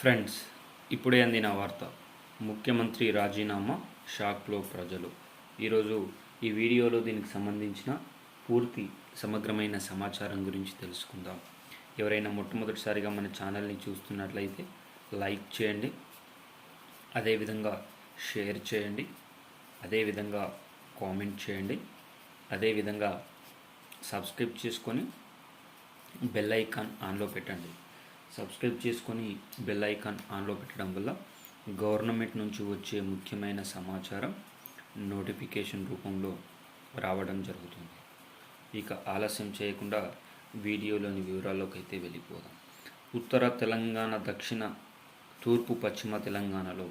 Friends ఇప్పుడే అందిన వార్త. ముఖ్యమంత్రి రాజీనామా షాక్లో ప్రజలు. ఈరోజు ఈ వీడియోలో దీనికి సంబంధించిన పూర్తి సమగ్రమైన సమాచారం గురించి తెలుసుకుందాం. ఎవరైనా మొట్టమొదటిసారిగా మన ఛానల్ని చూస్తున్నట్లయితే లైక్ చేయండి. అదేవిధంగా షేర్ చేయండి. అదేవిధంగా కామెంట్ చేయండి. అదేవిధంగా సబ్స్క్రైబ్ చేసుకొని బెల్ ఐకాన్ ఆన్లో పెట్టండి. సబ్స్క్రైబ్ చేసుకొని బెల్ ఐకాన్ ఆన్లో పెట్టడం వల్ల గవర్నమెంట్ నుంచి వచ్చే ముఖ్యమైన సమాచారం నోటిఫికేషన్ రూపంలో రావడం జరుగుతుంది. ఇక ఆలస్యం చేయకుండా వీడియోలోని వివరాల్లోకి అయితే వెళ్ళిపోదాం. ఉత్తర తెలంగాణ దక్షిణ తూర్పు పశ్చిమ తెలంగాణలో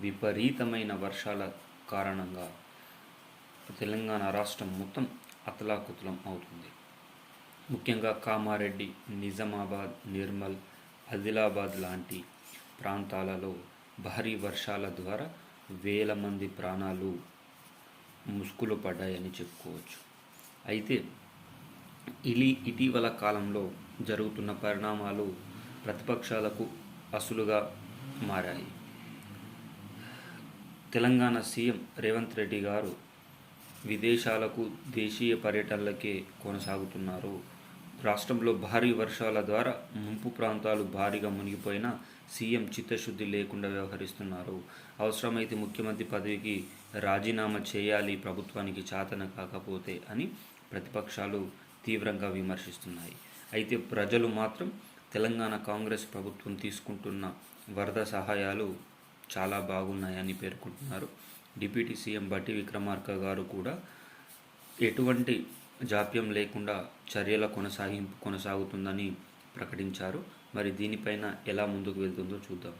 విపరీతమైన వర్షాల కారణంగా తెలంగాణ రాష్ట్రం మొత్తం అతలాకుతలం అవుతుంది. ముఖ్యంగా కామారెడ్డి నిజామాబాద్ నిర్మల్ ఆదిలాబాద్ లాంటి ప్రాంతాలలో భారీ వర్షాల ద్వారా వేల మంది ప్రాణాలు ముసుగులు పడ్డాయని చెప్పుకోవచ్చు. అయితే ఇలి ఇటీవల కాలంలో జరుగుతున్న పరిణామాలు ప్రతిపక్షాలకు అసులుగా మారాయి. తెలంగాణ సీఎం రేవంత్ రెడ్డి గారు విదేశాలకు దేశీయ పర్యటనలకే కొనసాగుతున్నారు రాష్ట్రంలో భారీ వర్షాల ద్వారా ముంపు ప్రాంతాలు భారీగా మునిగిపోయినా సీఎం చిత్తశుద్ధి లేకుండా వ్యవహరిస్తున్నారు. అవసరమైతే ముఖ్యమంత్రి పదవికి రాజీనామా చేయాలి ప్రభుత్వానికి చాతన కాకపోతే అని ప్రతిపక్షాలు తీవ్రంగా విమర్శిస్తున్నాయి. అయితే ప్రజలు మాత్రం తెలంగాణ కాంగ్రెస్ ప్రభుత్వం తీసుకుంటున్న వరద సహాయాలు చాలా బాగున్నాయని పేర్కొంటున్నారు. డిప్యూటీ సీఎం బట్టి విక్రమార్క గారు కూడా ఎటువంటి జాప్యం లేకుండా చర్యల కొనసాగింపు కొనసాగుతుందని ప్రకటించారు. మరి దీనిపైన ఎలా ముందుకు వెళ్తుందో చూద్దాం.